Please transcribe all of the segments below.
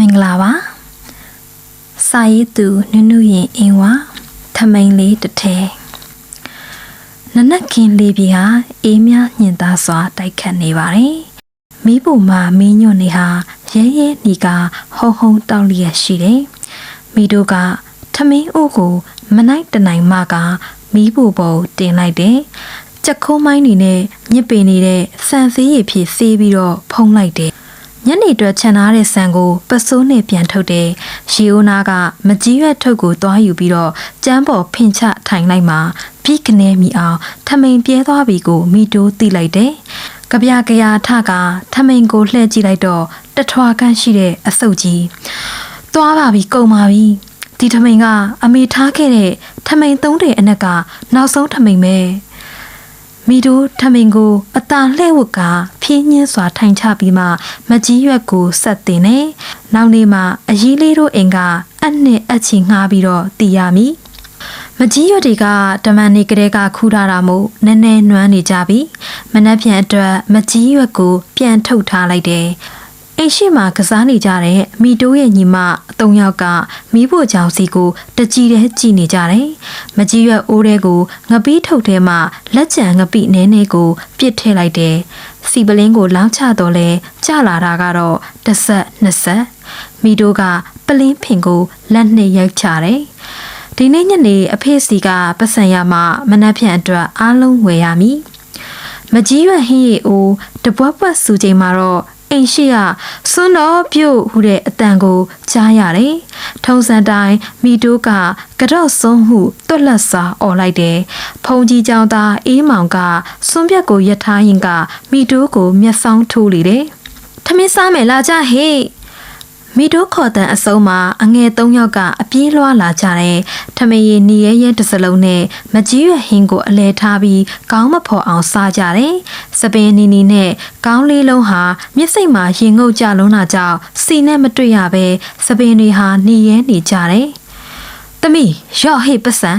မင်္ဂလာပါစာရေးသူနုနုရင်အင်းဝထမိန်လေးတစ်ထဲနနက်ခင်းလေးပြီဟာအေးမြညင်သားစွာတိုက်ခတ်နေပါတယ်မိဖို့မှာမင်းညွန့်နေဟာရဲရဲနီကဟုံဟုံတောက်လျက်ရှိတယ်မိတို့ကထမင်းအိုးကိုမနိုင်တနိုင်မှကမိဖို့ပေါ်တင်လိုက်တယ်ချက်ခိုးမိုင်းနေနဲ့ညစ်ပင်နေတဲ့ဆန်စည်းရည်ဖြစ်ဆေးပြီးတော့ဖုံးလိုက်တယ် ညနေအတွက်ခြံထားတဲ့ဆန်ကိုပစိုးနဲ့ပြန်ထုတ်တယ်ရီအိုနာကမကြီးရွက်ထုတ်ကိုသွားယူပြီးတော့ကျမ်းပေါ်ဖင်ချထိုင်လိုက်မှာပြီးကနေမိအောင်ထမိန်ပြဲသွားပြီကိုမိတိုးတိလိုက်တယ်ကြပြကြရာထကထမိန်ကိုလှည့်ကြည့်လိုက်တော့တထွာကန့်ရှိတဲ့အဆုပ်ကြီးသွားပါပြီကုန်ပါပြီဒီထမိန်ကအမေထားခဲ့တဲ့ထမိန်သုံးတဲ့အနက်ကနောက်ဆုံးထမိန်ပဲ မိတို့ထမိန်ကိုအตาလှဲ့ဝတ်ကဖြင်းညင်းစွာထိုင်ချပြီးမှမကြီးရွက်ကိုဆက်တင်နေနောက်နေ့မှအကြီးလေးတို့အိမ်ကအနှစ်အချီငှားပြီးတော့တည်ရမည်မကြီးရွက်တွေကတမန်နေကလေးကခူးထားတာမို့နည်းနည်းနွမ်းနေကြပြီမနှက်ပြန်အတွက်မကြီးရွက်ကိုပြန်ထုတ်ထားလိုက်တယ် အိမ်ရှိမှာကစားနေကြတဲ့မိတိုးရဲ့ညီမအတုံးယောက်ကမိဖို့ကြောင်စီကိုတကြည်တဲ့ကြည်နေကြတယ်။မကြီးရွက်အိုးတဲ့ကိုငပီးထုတ်ထဲမှာလက်ချံငပိနဲနဲကိုပြစ်ထည့်လိုက်တယ်။စီပလင်းကိုလောင်းချတော့လဲကြလာတာကတော့တစ်ဆက်နှစ်ဆက်မိတိုးကပလင်းဖင်ကိုလက်နဲ့ရိုက်ချတယ်။ဒီနေ့ညနေအဖေစီကပတ်စံရမှမနှက်ဖြန်အတွက်အားလုံးဝယ်ရမည်။မကြီးရွက်ဟင်းရီအိုးတပွက်ပွက်စူချိန်မှာတော့ အိမ်ရှိကစွန်းတော်ပြုတ်ဟူတဲ့အတန်ကိုကြားရတယ်။ထုံစံတိုင်းမိတိုးကကတော့စွန်းဟုတွက်လက်စွာអော်လိုက်တယ်။ဖုန်ကြီးကြောင်သားအေးမောင်ကစွန်းပြက်ကိုယထားရင်ကမိတိုးကိုမျက်စောင်းထိုးလေတယ်။ထမင်းစားမယ်လာကြဟေ့။ မိတိုးခေါ်တန်အစုံမှာအငယ်၃ယောက်ကအပြေးလွှားလာကြတယ်။ထမရေနီရဲရဲတစ်စလုံးနဲ့မကြီးရွယ်ဟင်းကိုအလဲထားပြီးကောင်းမဖော်အောင်စားကြတယ်။စပင်းနီနီနဲ့ကောင်းလေးလုံးဟာမျက်စိမှာရင်ငုပ်ကြလုံးတာကြောင့်စီနဲ့မတွေ့ရပဲစပင်းတွေဟာနေရဲနေကြတယ်။သမီးရော့ဟေ့ပစံ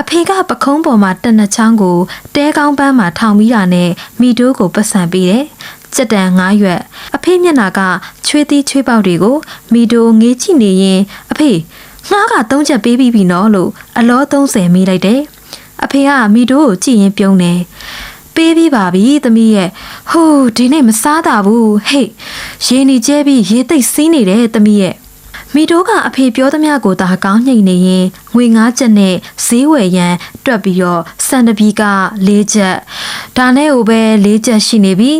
အဖေကပခုံးပေါ်မှာတနချောင်းကိုတဲကောင်းပန်းမှာထောင်ပြီးတာနဲ့မိတိုးကိုပတ်စံပေးတယ်။ စက်တန်၅ရွက် အဖေမျက်နာကချွေးသီးချွေးပေါက်တွေကိုမိတိုးငေးကြည့်နေရင်အဖေငှားကသုံးချက်ပေးပြီးပြီနော်လို့အလော30မိလိုက်တယ်။အဖေကမိတိုးကိုကြည့်ရင်ပြုံးတယ်။ပေးပြီးပါပြီသမီးရဲ့ဟိုးဒီနေ့မစားတာဘူးဟေ့ရေနေကျဲပြီးရေသိပ်စီးနေတယ်သမီးရဲ့မိတိုးကအဖေပြောသမျှကိုသာကောင်းညိတ်နေရင်ငွေ9ချက်နဲ့ဈေးဝယ်ရန်တွက်ပြီးတော့စံတပီက၄ချက်ဒါနဲ့ဟိုပဲ၄ချက်ရှိနေပြီ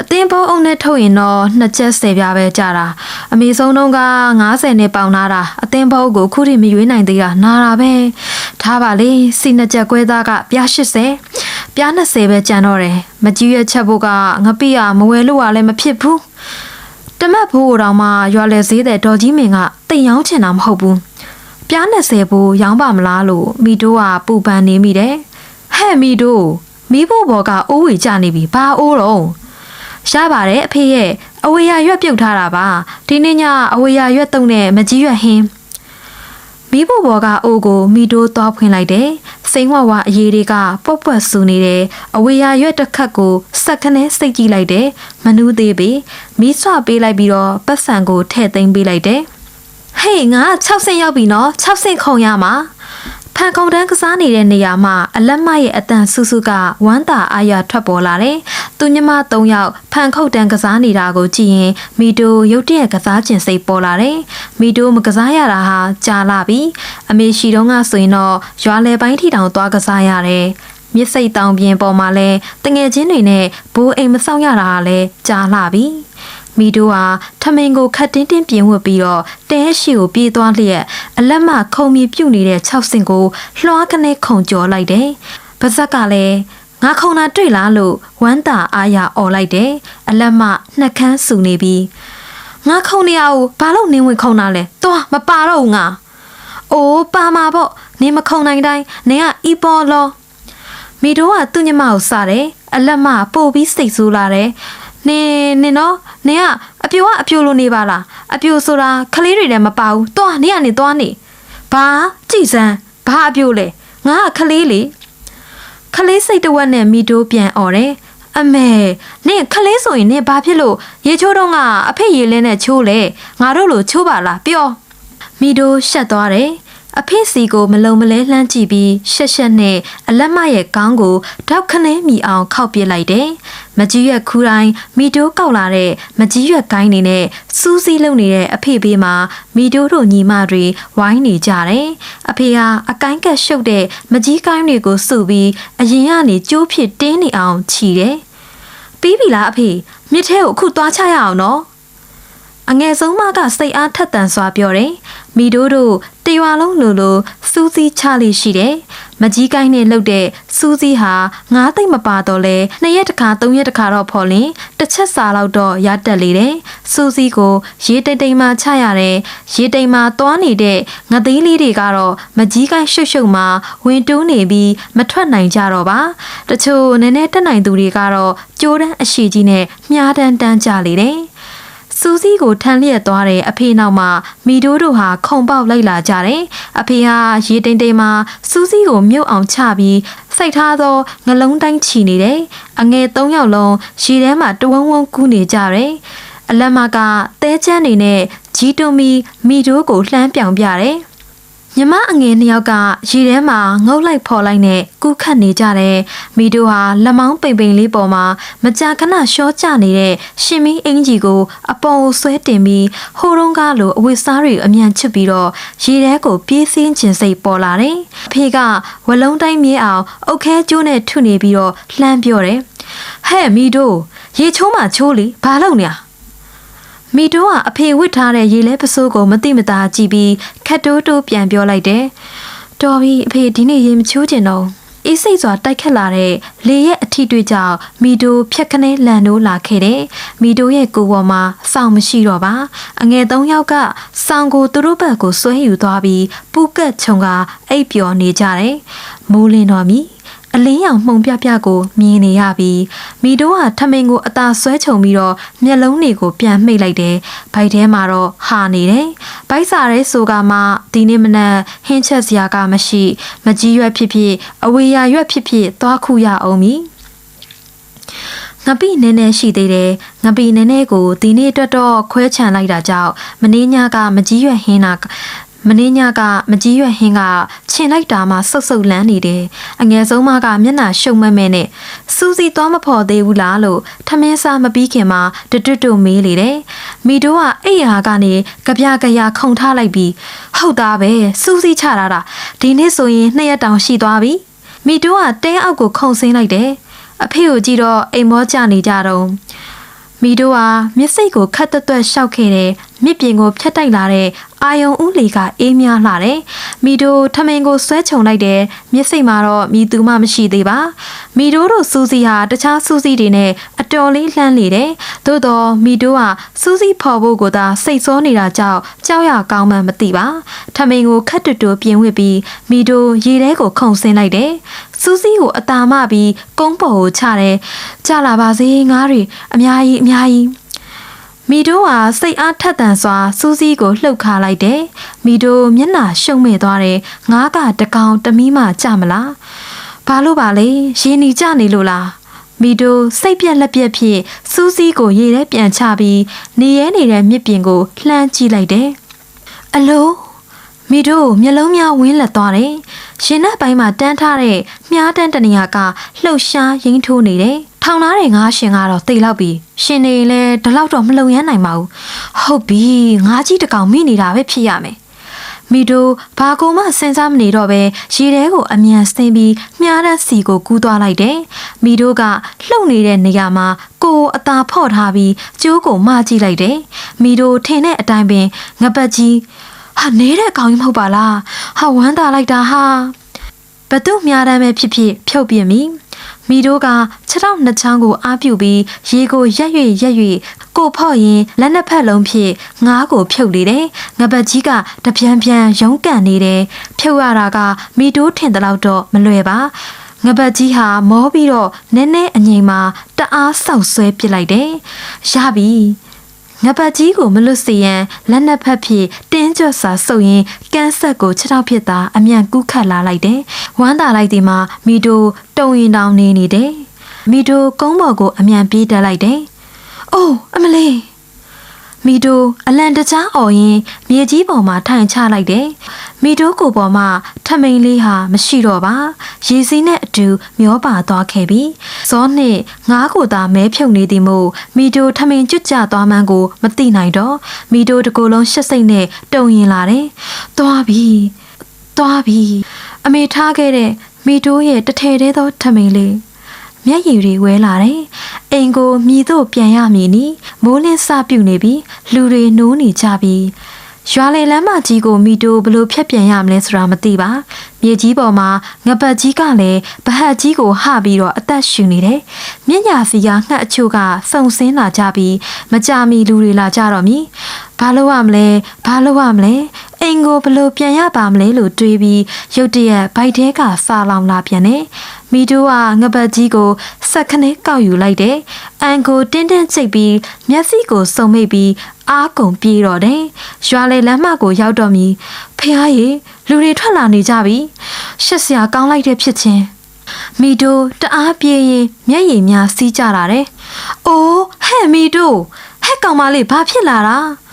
အ သင်းဘောအုံနဲ့ထုတ်ရင်တော့2ချက်10ပြားပဲကြတာအမေဆုံးတော့က90နဲ့ပေါင်လာတာအသင်းဘောကိုခုထိမရွေးနိုင်သေးတာနာတာပဲထားပါလေစီနှစ်ချက်ကွဲသားကပြား80ပြား20ပဲကြံတော့တယ်မကြီးရချက်ဖို့ကငပိရမဝယ်လို့ကလည်းမဖြစ်ဘူးတမတ်ဖို့တော်မှရွာလေဈေးတဲ့ဒေါ်ကြီးမင်ကတိတ်ရောင်းချင်တာမဟုတ်ဘူးပြား20ဘူးရောင်းပါမလားလို့မိတိုးကပူပန်နေမိတယ်ဟဲ့မိတိုးမိဖို့ဘော်ကအိုးဝေကြနေပြီဘာအိုးတော့ ရပါတယ်အဖေရဲ့အဝေးရရွက်ပြုတ်ထားတာပါဒီနေ့ညအဝေးရရွက်တုံနဲ့မကြီးရွက်ဟင်းမိဖို့ဘော်ကအိုးကိုမိတိုးသွားဖွင့်လိုက်တယ်စိန်ဝဝအရေးတွေကပွက်ပွက်ဆူနေတယ်အဝေးရရွက်တစ်ခတ်ကိုစက်ခနဲ့စိတ်ကြည့်လိုက်တယ်မနူးသေးပေမီးဆွပေးလိုက်ပြီးတော့ပတ်စံကိုထည့်သိမ်းပေးလိုက်တယ်ဟေးငါ6ဆင့်ရောက်ပြီနော်6ဆင့်ခုံရမှာ ဖန်ခုံတန်းကစားနေတဲ့နေရာမှာအလက်မရဲ့အတန်ဆူဆူကဝမ်းသာအားရထွက်ပေါ်လာတယ်။သူညမ၃ယောက်ဖန်ခုတ်တန်းကစားနေတာကိုကြည့်ရင်မီတိုရုတ်တရက်ကစားခြင်းစိတ်ပေါ်လာတယ်။မီတိုမကစားရတာဟာကြာလာပြီ။အမေရှိတော့ကဆိုရင်တော့ရွာလေပိုင်းထီတောင်သွားကစားရတယ်။မြစ်စိတ်တောင်ပြင်ပေါ်မှာလဲတငယ်ချင်းတွေနဲ့ဘိုးအိမ်မဆောင်ရတာကလည်းကြာလာပြီ။ မီတိုဟာထမင်ကိုခတ်တင်းတင်းပြင်ဝတ်ပြီးတော့တဲရှိကိုပြေးသွားလျက်အလက်မခုံမီပြုတ်နေတဲ့၆စင်ကိုလွှားကနေခုံကျော်လိုက်တယ်။ပါဇက်ကလည်းငါခုံတာတွေ့လားလို့ဝမ်းသာအားရអော်လိုက်တယ်။အလက်မနှက်ခမ်းဆူနေပြီးငါခုံနေရကိုဘာလို့နင်းဝင်ခုံတာလဲ။သွားမပါတော့ဘူးငါ။အိုးပါမှာပေါ့နင်းမခုံနိုင်တိုင်းနင်ကအီပေါ်လောမီတိုကသူ့ညမကိုစားတယ်အလက်မပို့ပြီးစိတ်ဆိုးလာတယ် နင်နင်နော်နင်ကအပြိုကအပြိုလိုနေပါလားအပြိုဆိုတာခလေးတွေလည်းမပါဘူးသွားနင်ကနေသွားနေဘာကြည်စမ်းဘာအပြိုလဲငါကခလေးလေခလေးစိတ်တဝက်နဲ့မိတိုးပြန်អော်တယ်အမေနင့်ခလေးဆိုရင်နင့်ဘာဖြစ်လို့ရေချိုးတော့ကအဖေရေလင်းနဲ့ချိုးလေငါတို့လိုချိုးပါလားပြောမီတိုရှက်သွားတယ် အဖေစီကိုမလုံမလဲလှမ်းကြည့်ပြီးရှက်ရှက်နဲ့အလက်မရဲ့ကောင်းကိုတောက်ခနဲမိအောင်ခောက်ပစ်လိုက်တယ်။မကြီးရွက်ခူးတိုင်းမီတိုးကောက်လာတဲ့မကြီးရွက်ကိုင်းနေနဲ့စူးစီးလုံနေတဲ့အဖေဘေးမှာမီတိုးတို့ညီမတွေဝိုင်းနေကြတယ်။အဖေကအကိုင်းကက်ရှုပ်တဲ့မကြီးကိုင်းတွေကိုစုပြီးအရင်ကနေကျိုးဖြစ်တင်းနေအောင်ခြီတယ်။ပြီးပြီလားအဖေမြစ်ထဲကိုအခုသွားချရအောင်နော်။အငယ်ဆုံးမကစိတ်အားထက်သန်စွာပြောတယ်။မိတို့တို့ တရွာလုံးလိုလိုစူးစီးချလေးရှိတယ်။မကြီးကိုင်းနဲ့လှုပ်တဲ့စူးစီးဟာငါးသိမ့်မပါတော့လဲနှစ်ရက်တစ်ခါသုံးရက်တစ်ခါတော့ဖော်လင်တစ်ချက်စာလောက်တော့ရတက်လေတယ်။စူးစီးကိုရေတိတ်တိမ်မှချရတယ်။ရေတိမ်မှသွားနေတဲ့ငသေးလေးတွေကတော့မကြီးကိုင်းရှုပ်ရှုပ်မှဝင်တိုးနေပြီးမထွက်နိုင်ကြတော့ပါ။တချို့နည်းနည်းတက်နိုင်သူတွေကတော့ကြိုးတန်းအရှိကြီးနဲ့မြားတန်းတန်းကြလေတယ်။ စူးစီးကိုထန်လျက်သွားတဲ့အဖေနောက်မှာမီတိုးတို့ဟာခုံပေါက်လိုက်လာကြတယ်။အဖေဟာရေတိမ်တိမ်မှာစူးစီးကိုမြုပ်အောင်ချပြီးစိတ်ထားသောငလုံးတိုင်းချီနေတယ်။အငယ်၃ယောက်လုံးရေထဲမှာတဝုံဝုံကူးနေကြတယ်။အလက်မကတဲချမ်းနေနဲ့ဂျီတိုမီမီတိုးကိုလှမ်းပြောင်ပြတယ်။ မြမအငယ်နှစ်ယောက်ကရေထဲမှာငုတ်လိုက်ဖော်လိုက်နဲ့ကူးခတ်နေကြတယ်။မီတို့ဟာလက်မောင်းပိန်ပိန်လေးပေါ်မှာမကြာခဏရှော့ကျနေတဲ့ရှင်မင်းအင်ကြီးကိုအပေါ်ဆွဲတင်ပြီးဟိုတုန်းကလိုအဝတ်စားတွေအမြန်ချစ်ပြီးတော့ရေထဲကိုပြေးစင်းခြင်းစိတ်ပေါ်လာတယ်။အဖေကဝလုံးတိုင်းမြေအောင်အုတ်ခဲကျိုးနဲ့ထုနေပြီးတော့လှမ်းပြောတယ်။ဟဲ့မီတို့ရေချိုးမှချိုးလေဘာလုပ်နေ냐 မီတိုးကအဖေဝစ်ထားတဲ့ရေလဲပစိုးကိုမတိမတာကြည့်ပြီးခတ်တိုးတိုးပြန်ပြောလိုက်တယ်။တော်ပြီအဖေဒီနေ့ရေမချိုးကျင်တော့အေးစိတ်စွာတိုက်ခတ်လာတဲ့လေရဲ့အထီးတွေကြောင့်မီတိုဖြက်ခနဲလန်နိုးလာခဲ့တယ်။မီတိုရဲ့ကိုယ်ပေါ်မှာစောင့်မရှိတော့ပါ။အငယ်သုံးယောက်ကစောင့်ကိုသူတို့ဘက်ကိုဆွဲယူသွားပြီးပူကတ်ချုံကအိပ်ပျော်နေကြတယ်။မိုးလင်းတော်မီ အလင်းရောင်မှုန်ပြပြကိုမြင်နေရပြီးမိတို့ဟာထမိန်ကိုအသာဆွဲချုံပြီးတော့မျက်လုံးတွေကိုပြန်မှိတ်လိုက်တယ်။ဘိုက်ထဲမှာတော့ဟာနေတယ်။ဘိုက်စာရဲဆိုကမှဒီနေ့မနက်ဟင်းချက်စရာကမရှိမကြီးရွက်ဖြစ်ဖြစ်အဝေးရရွက်ဖြစ်ဖြစ်သွားခုရအောင်မီငပိနည်းနည်းရှိသေးတယ်ငပိနည်းနည်းကိုဒီနေ့အတွက်တော့ခွဲချန်လိုက်တာကြောင့်မင်းညကမကြီးရွက်ဟင်းတာမင်းညကမကြီးရွက်ဟင်းက ခြင်လိုက်တာမှဆုပ်ဆုပ်လန်းနေတယ်အငယ်ဆုံးမကမျက်နှာရှုံမဲမဲနဲ့စူးစီသွားမဖော်သေးဘူးလားလို့ထမင်းစားမပြီးခင်မှာတတွတ်တွမေးလေတယ်မိတို့ကအိယာကနေကြပြကြရခုံထားလိုက်ပြီးဟုတ်သားပဲစူးစီချတာတာဒီနေ့ဆိုရင်နှစ်ရက်တောင်ရှိသွားပြီမိတို့ကတဲအောက်ကိုခုံဆင်းလိုက်တယ်အဖေကိုကြည့်တော့အိမ်မောကြနေကြတော့ မီတို့ဟာမျက်စိတ်ကိုခတ်တွတ်တွတ်ရှောက်ခဲ့တယ်မြစ်ပြင်ကိုဖြတ်တိုက်လာတဲ့အာယုံဦးလီကအေးမြလှတယ်မီတို့ထမင်ကိုဆွဲချုံလိုက်တယ်မျက်စိမှာတော့မီသူမှမရှိသေးပါမီတို့တို့စူးစီဟာတခြားစူးစီတွေနဲ့အတော်လေးလှမ်းလေတယ်သို့တော့မီတို့ဟာစူးစီဖော်ဖို့ကိုသာစိတ်စောနေတာကြောင့်ကြောက်ရကောင်းမှမသိပါထမင်ကိုခတ်တူတူပြင်ဝစ်ပြီးမီတို့ရေထဲကိုခုန်ဆင်းလိုက်တယ် စူးစီကိုအတာမပြီးကုန်းပေါ်ကိုချတယ်ကြလာပါစေငားတွေအများကြီးအများကြီးမီတိုးဟာစိတ်အားထက်သန်စွာစူးစီးကိုလှုပ်ခါလိုက်တယ်။မီတိုးမျက်နှာရှုံမဲ့သွားတယ်။ငားကတကောင်တမီးမှကြမလား။ဘာလို့ပါလဲ။ရေနီကြနေလို့လား။မီတိုးစိတ်ပြက်လက်ပြက်ဖြစ်စူးစီးကိုရေထဲပြန်ချပြီးနေရဲနေတဲ့မြစ်ပြင်ကိုလှမ်းကြည့်လိုက်တယ်။အလို မီတိုးမျက်လုံးများဝင်းလက်သွားတယ်။ရှင်နဲ့ပိုင်းမှာတန်းထားတဲ့မြားတန်းတနေရာကလှုပ်ရှားရင်းထိုးနေတယ်။ထောင်ထားတဲ့ငါးရှင်ကတော့တိတ်လောက်ပြီရှင်နေရင်လည်းဒီလောက်တော့မလုံရမ်းနိုင်ပါဘူးဟုတ်ပြီငါးကြီးတကောင်မိနေတာပဲဖြစ်ရမယ်မီတိုဘာကိုမှစဉ်းစားမနေတော့ပဲရေထဲကိုအမြန်ဆင်းပြီးမြားတဲ့စီကိုကူးသွားလိုက်တယ်။မီတိုကလှုပ်နေတဲ့နေရာမှာကိုအသာဖော့ထားပြီးကျိုးကိုမကြည့်လိုက်တယ်။မီတိုထင်တဲ့အတိုင်းပင်ငပတ်ကြီး ဟာနေတဲ့ကောင်ကြီးမဟုတ်ပါလား။ဟာဝမ်းသာလိုက်တာဟာဘသူမြားတမ်းပဲဖြစ်ဖြစ်ဖြုတ်ပြမိ။မိတို့ကခြေထောက်နှစ်ချောင်းကိုအားပြုပြီးရေကိုရက်၍ရက်၍ကိုဖော့ရင်လက်နှစ်ဖက်လုံးဖြင့်ငားကိုဖြုတ်လေတယ်။ငပတ်ကြီးကတပြန်ပြန်ရုံးကန်နေတယ်။ဖြုတ်ရတာကမိတို့ထင်တဲ့လောက်တော့မလွယ်ပါ။ငပတ်ကြီးဟာမောပြီးတော့နည်းနည်းအငိမ်မှာတအားဆောက်ဆွဲပစ်လိုက်တယ်။ရပြီ။ ငပတ်ကြီးကိုမလွတ်စေရန်လက်နက်ဖက်ဖြင့်တင်းကြွစွာစုပ်ရင်းကန်းဆက်ကိုခြေထောက်ဖြစ်သာအမြန်ကူးခတ်လာလိုက်တယ်။ဝမ်းသာလိုက်ဒီမှာမီတိုတုံရင်တောင်နေနေတယ်။မီတိုကုန်းပေါ်ကိုအမြန်ပြေးတက်လိုက်တယ်။အိုးအမလေး မီတိုအလန်တကြားអော်ရင် မြေကြီးပေါ်မှာထိုင်ချလိုက်တယ်။မီတိုကိုပေါ်မှာထမိန်လေးဟာမရှိတော့ပါ။ရေစီးနဲ့အတူမျောပါသွားခဲ့ပြီ။ဇောနှင့်ငားကိုသာမဲဖြုံနေသည်မို့မီတိုထမိန်ကျွတ်ကြသွားမှန်းကိုမသိနိုင်တော့မီတိုတကူလုံးရှက်စိတ်နဲ့တုံရင်လာတယ်။သွားပြီ။သွားပြီ။အမေထားခဲ့တဲ့မီတိုရဲ့တထဲသေးသောထမိန်လေးမျက်ရည်တွေဝဲလာတယ်။အိမ်ကိုမြည်တို့ပြန်ရမည်နီ မိုးလင်းစပြုတ်နေပြီလူတွေနိုးနေကြပြီရွာလေလမ်းမကြီးကိုမီတိုဘလို့ဖြတ်ပြန်ရမလဲဆိုတာမသိပါမြေကြီးပေါ်မှာငပတ်ကြီးကလည်းဗဟတ်ကြီးကိုဟပြီးတော့အသက်ရှူနေတယ်မြင့်ညာစီကငှက်အချို့ကစုံစင်းလာကြပြီးမကြမီလူတွေလာကြတော့မီဘာလို့ရမလဲဘာလို့ရမလဲ အိမ်ကိုဘလို့ပြန်ရပါမလဲလို့တွေးပြီးရုတ်တရက်ဘိုက်ထဲကစာလောင်လာပြန်တယ်မီတိုကငပတ်ကြီးကိုစက်ခနဲ့ကောက်ယူလိုက်တယ်။အန်ကိုတင်းတင်းချိတ်ပြီးမျက်စိကိုစုံမိတ်ပြီးအားကုန်ပြေးတော့တယ်။ရွာလေလမ်းမကိုရောက်တော့မီဖះရေလူတွေထွက်လာနေကြပြီ။ရှက်စရာကောင်းလိုက်တဲ့ဖြစ်ချင်းမီတိုတအားပြေးရင်မျက်ရည်များစီးကြတာတယ်။အိုးဟဲ့မီတိုဟဲ့ကောင်မလေးဘာဖြစ်လာတာ။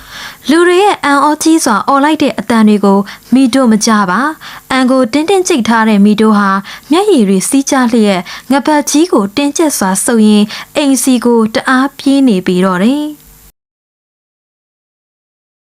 လူတွေရဲ့အန်အောကြီးစွာអော်လိုက်တဲ့အတန်တွေကိုမီတိုမကြပါအန်ကိုတင်းတင်းကျိတ်ထားတဲ့မီတိုဟာမျက်ရည်တွေစီးကြလျက်ငပတ်ကြီးကိုတင်းကျပ်စွာစုပ်ရင်းအိမ်စီကိုတအားပြေးနေပြီးတော့တယ်